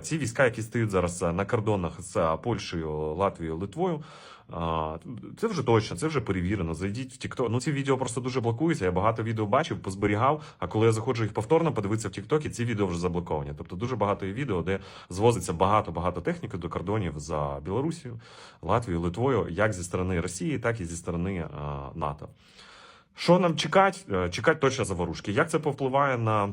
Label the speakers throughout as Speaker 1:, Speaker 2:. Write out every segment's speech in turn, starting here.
Speaker 1: Ці війська, які стоять зараз е, на кордонах з е, Польщею, Латвією, Литвою. Це вже точно, це вже перевірено. Зайдіть в TikTok. Ну ці відео просто дуже блокуються. Я багато відео бачив, позберігав. А коли я заходжу їх повторно, подивитися в TikTok, ці відео вже заблоковані. Тобто дуже багато є відео, де звозиться багато багато техніки до кордонів за Білорусію, Латвією, Литвою, як зі сторони Росії, так і зі сторони НАТО. Що нам чекати? Е, Чекати точно заворушки. Як це повпливає на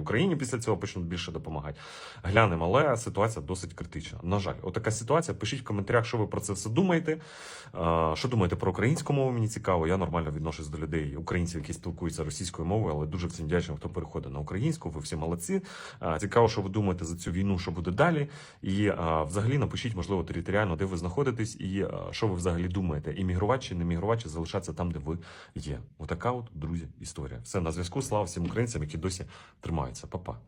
Speaker 1: Україні після цього почнуть більше допомагати. Глянемо, але ситуація досить критична. На жаль, отака ситуація. Пишіть в коментарях, що ви про це все думаєте. Що думаєте про українську мову? Мені цікаво. Я нормально відношусь до людей, українців, які спілкуються російською мовою, але дуже всім вдячний, хто переходить на українську. Ви всі молодці. Цікаво, що ви думаєте за цю війну, що буде далі. І взагалі напишіть, можливо, територіально, де ви знаходитесь, і що ви взагалі думаєте, іммігрувати чи не мігрувати, чи залишатися там, де ви є. Отака от, друзі, історія. Все на зв'язку. Слава всім українцям, які досі тримаються. Па-па.